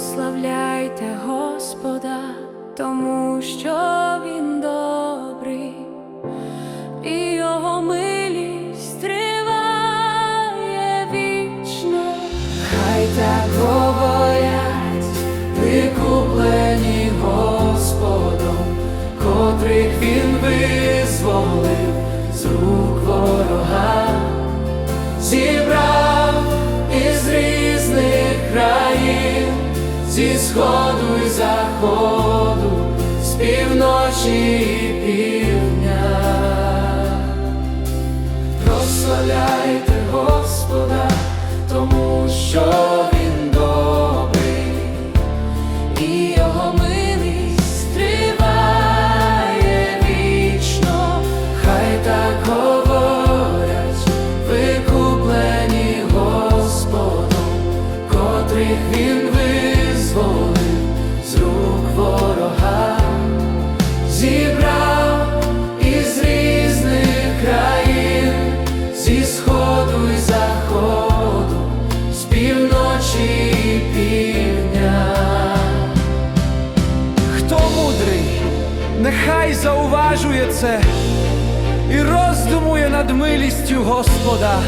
Прославляйте Господа, тому що Він добрий, і Його милість триває вічно. Хай так говорять, викуплені зі сходу й заходу, з півночі і півдня. Прославляйте Господа, тому що Він добрий, і Його милість триває вічно, хай так говорять, викуплені Господом, котрих Він з рук ворога, зібрав із різних країн, зі сходу й заходу, з півночі і. Хто мудрий, нехай зауважує це і роздумує над милістю Господа.